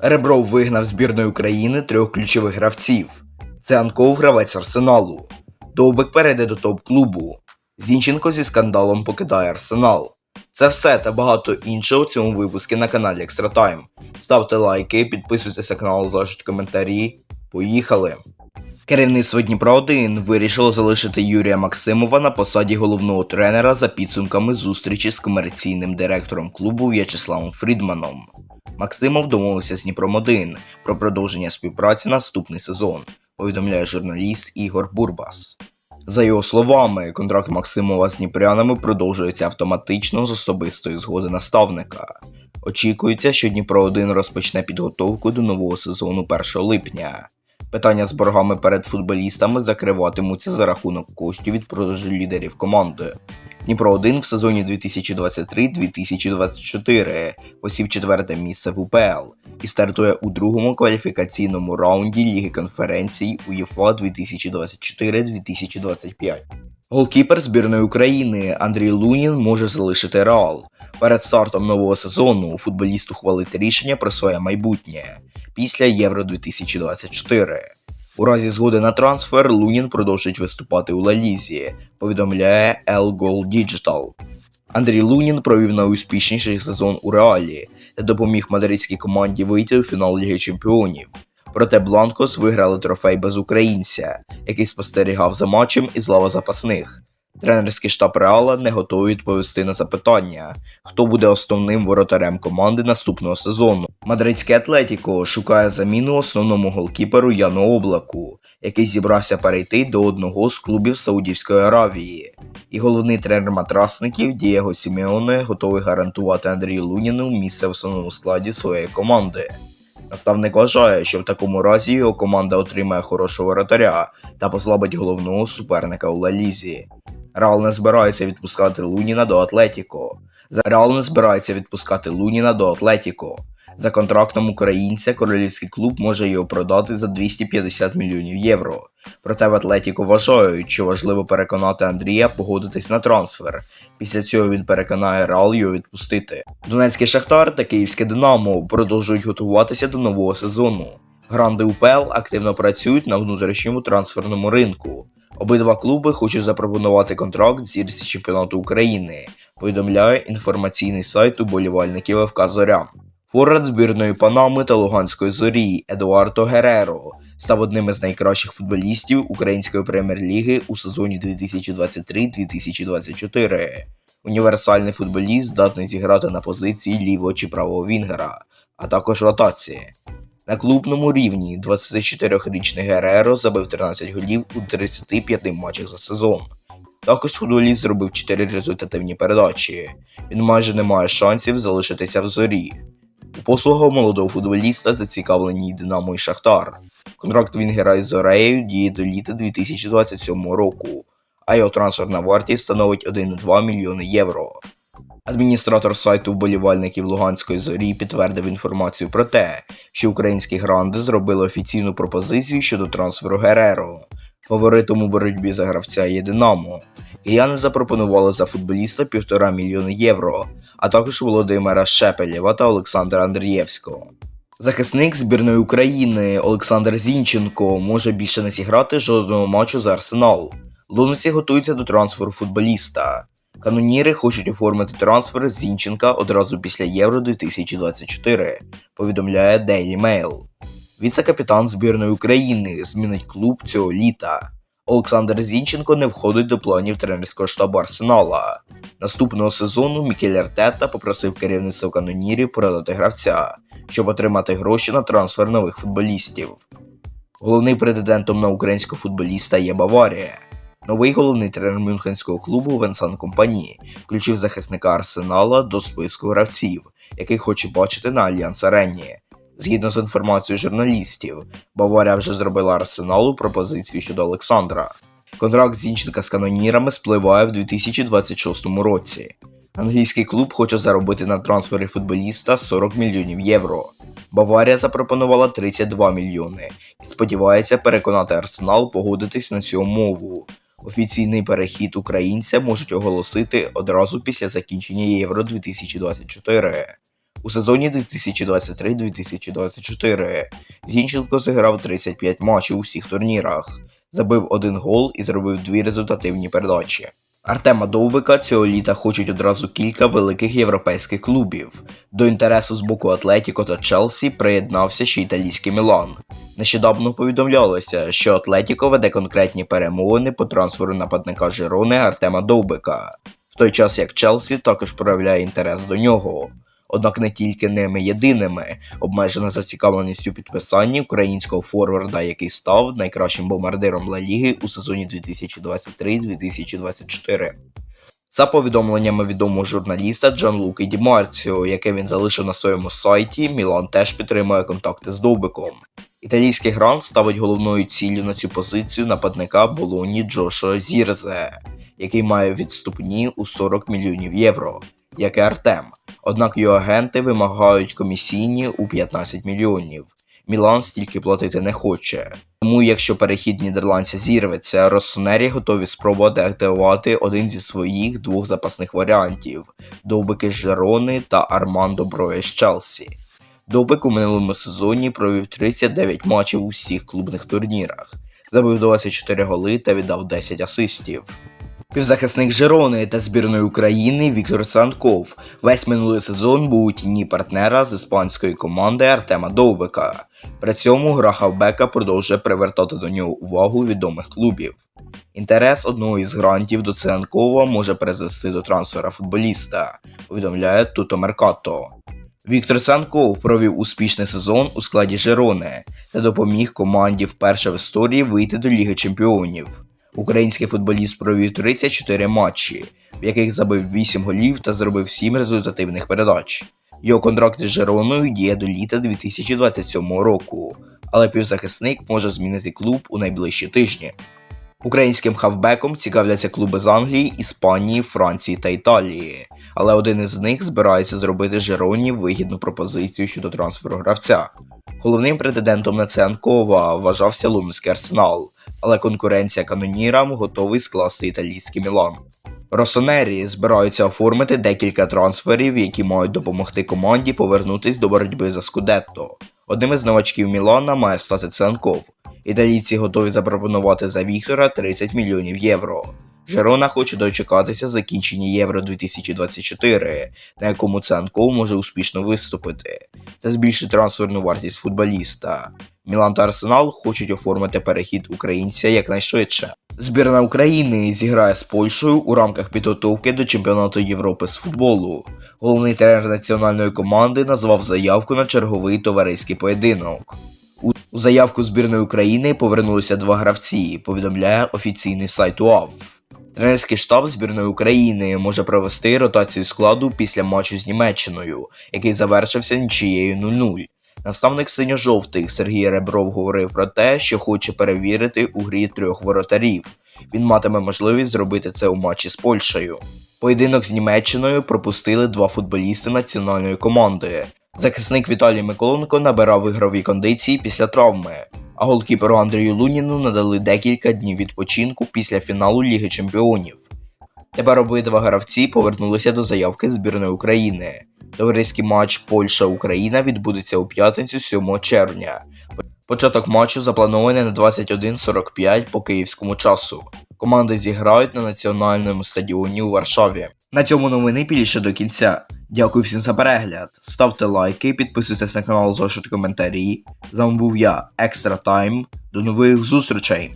Ребров вигнав збірної України трьох ключових гравців. Цянков гравець Арсеналу. Довбик перейде до топ-клубу. Зінченко зі скандалом покидає Арсенал. Це все та багато іншого у цьому випуску на каналі Time. Ставте лайки, підписуйтесь на канал, залишайте коментарі. Поїхали! Керівництво Дніпра 1 вирішило залишити Юрія Максимова на посаді головного тренера за підсумками зустрічі з комерційним директором клубу В'ячеславом Фрідманом. Максимов домовився з Дніпром 1 про продовження співпраці наступний сезон, повідомляє журналіст Ігор Бурбас. За його словами, контракт Максимова з Дніпрянами продовжується автоматично з особистої згоди наставника. Очікується, що Дніпро 1 розпочне підготовку до нового сезону 1 липня. Питання з боргами перед футболістами закриватимуться за рахунок коштів від продажу лідерів команди. Дніпро 1 в сезоні 2023-2024 посів четверте місце в УПЛ і стартує у другому кваліфікаційному раунді Ліги конференцій УЄФА 2024-2025. Голкіпер збірної України Андрій Лунін може залишити Реал. Перед стартом нового сезону футболіст ухвалить рішення про своє майбутнє після Євро 2024. У разі згоди на трансфер Лунін продовжить виступати у Лалізі, повідомляє El Goal Digital. Андрій Лунін провів найуспішніший сезон у Реалі та допоміг мадридській команді вийти у фінал Ліги Чемпіонів. Проте Бланкос виграли трофей без українця, який спостерігав за матчем із лава запасних. Тренерський штаб Реала не готовий відповісти на запитання, хто буде основним воротарем команди наступного сезону. Мадридське Атлетіко шукає заміну основному голкіперу Яну Облаку, який зібрався перейти до одного з клубів Саудівської Аравії. І головний тренер матрасників Дієго Сімеоне готовий гарантувати Андрію Луніну місце в основному складі своєї команди. Наставник вважає, що в такому разі його команда отримає хорошого воротаря та послабить головного суперника у Лалізі. Реал не збирається відпускати Луніна до Атлетіко. Реал не збирається відпускати Луніна до Атлетіко. За контрактом українця королівський клуб може його продати за 250 мільйонів євро. Проте в Атлетіко вважають, що важливо переконати Андрія погодитись на трансфер. Після цього він переконає Реал його відпустити. Донецький Шахтар та Київське Динамо продовжують готуватися до нового сезону. Гранди УПЛ активно працюють на внутрішньому трансферному ринку. Обидва клуби хочуть запропонувати контракт зірці чемпіонату України, повідомляє інформаційний сайт уболівальників ФК Зоря. Форвард збірної Панами та Луганської зорі Едуардо Гереро став одним із найкращих футболістів української прем'єр-ліги у сезоні 2023-2024. Універсальний футболіст здатний зіграти на позиції лівого чи правого вінгера, а також ротації. На клубному рівні 24-річний Гереро забив 13 голів у 35 матчах за сезон. Також футболіст зробив 4 результативні передачі. Він майже не має шансів залишитися в зорі. У послугах молодого футболіста зацікавлені Динамо і Шахтар. Контракт Вінгера із Зореєю діє до літа 2027 року, а його трансферна вартість становить 1,2 мільйони євро. Адміністратор сайту вболівальників Луганської зорі підтвердив інформацію про те, що українські гранди зробили офіційну пропозицію щодо трансферу Гереро. Фаворитом у боротьбі за гравця є Динамо. Кияни запропонували за футболіста півтора мільйони євро, а також Володимира Шепелєва та Олександра Андрієвського. Захисник збірної України Олександр Зінченко може більше не зіграти жодного матчу за Арсенал. Лунці готуються до трансферу футболіста. Каноніри хочуть оформити трансфер Зінченка одразу після Євро 2024, повідомляє Daily Mail. Віце-капітан збірної України змінить клуб цього літа. Олександр Зінченко не входить до планів тренерського штабу Арсенала. Наступного сезону Мікель Артета попросив керівництво канонірів продати гравця, щоб отримати гроші на трансфер нових футболістів. Головним претендентом на українського футболіста є Баварія. Новий головний тренер мюнхенського клубу Венсан Компані включив захисника Арсенала до списку гравців, яких хоче бачити на Альянс Арені. Згідно з інформацією журналістів, Баварія вже зробила Арсеналу пропозицію щодо Олександра. Контракт Зінченка з канонірами спливає в 2026 році. Англійський клуб хоче заробити на трансфері футболіста 40 мільйонів євро. Баварія запропонувала 32 мільйони і сподівається переконати Арсенал погодитись на цю умову. Офіційний перехід українця можуть оголосити одразу після закінчення Євро 2024. У сезоні 2023-2024 Зінченко зіграв 35 матчів у всіх турнірах, забив один гол і зробив дві результативні передачі. Артема Довбика цього літа хочуть одразу кілька великих європейських клубів. До інтересу з боку Атлетіко та Челсі приєднався ще італійський Мілан. Нещодавно повідомлялося, що Атлетіко веде конкретні перемовини по трансферу нападника Жирони Артема Довбика, в той час як Челсі також проявляє інтерес до нього. Однак не тільки ними єдиними, обмежена зацікавленістю підписанні українського форварда, який став найкращим бомбардиром Ла Ліги у сезоні 2023-2024. За повідомленнями відомого журналіста Джан Луки Ді Марціо, яке він залишив на своєму сайті, Мілан теж підтримує контакти з Довбиком. Італійський грант ставить головною ціллю на цю позицію нападника Болоні Джошуа Зірзе, який має відступні у 40 мільйонів євро, як і Артем. Однак його агенти вимагають комісійні у 15 мільйонів. Мілан стільки платити не хоче. Тому, якщо перехід нідерландця зірветься, Росонері готові спробувати активувати один зі своїх двох запасних варіантів Довбики Жерони та Армандо Броя з Челсі. Довбик у минулому сезоні провів 39 матчів у всіх клубних турнірах, забив 24 голи та віддав 10 асистів. Півзахисник Жерони та збірної України Віктор Санков весь минулий сезон був у тіні партнера з іспанської команди Артема Довбика. При цьому гра хавбека продовжує привертати до нього увагу відомих клубів. Інтерес одного із грантів до Цианкова може призвести до трансфера футболіста, повідомляє Туто Меркато. Віктор Санков провів успішний сезон у складі Жерони та допоміг команді вперше в історії вийти до Ліги Чемпіонів. Український футболіст провів 34 матчі, в яких забив 8 голів та зробив 7 результативних передач. Його контракт із Жероною діє до літа 2027 року, але півзахисник може змінити клуб у найближчі тижні. Українським хавбеком цікавляться клуби з Англії, Іспанії, Франції та Італії, але один із них збирається зробити Жероні вигідну пропозицію щодо трансферу гравця. Головним претендентом на Цианкова вважався лондонський арсенал, але конкуренція канонірам готовий скласти італійський Мілан. Росонері збираються оформити декілька трансферів, які мають допомогти команді повернутись до боротьби за Скудетто. Одним із новачків Мілана має стати Ценков. Італійці готові запропонувати за Віктора 30 мільйонів євро. Жерона хоче дочекатися закінчення Євро 2024, на якому Ценков може успішно виступити. Це збільшить трансферну вартість футболіста. Мілан та Арсенал хочуть оформити перехід українця якнайшвидше. Збірна України зіграє з Польщею у рамках підготовки до чемпіонату Європи з футболу. Головний тренер національної команди назвав заявку на черговий товариський поєдинок. У, заявку збірної України повернулися два гравці, повідомляє офіційний сайт УАВ. Тренерський штаб збірної України може провести ротацію складу після матчу з Німеччиною, який завершився нічією 0-0. Наставник синьо-жовтих Сергій Ребров говорив про те, що хоче перевірити у грі трьох воротарів. Він матиме можливість зробити це у матчі з Польщею. Поєдинок з Німеччиною пропустили два футболісти національної команди. Захисник Віталій Миколенко набирав ігрові кондиції після травми, а голкіперу Андрію Луніну надали декілька днів відпочинку після фіналу Ліги Чемпіонів. Тепер обидва гравці повернулися до заявки збірної України. Товариський матч Польща-Україна відбудеться у п'ятницю 7 червня. Початок матчу запланований на 21.45 по київському часу. Команди зіграють на національному стадіоні у Варшаві. На цьому новини більше до кінця. Дякую всім за перегляд. Ставте лайки, підписуйтесь на канал, залишайте коментарі. З вами був я, Екстра Тайм. До нових зустрічей!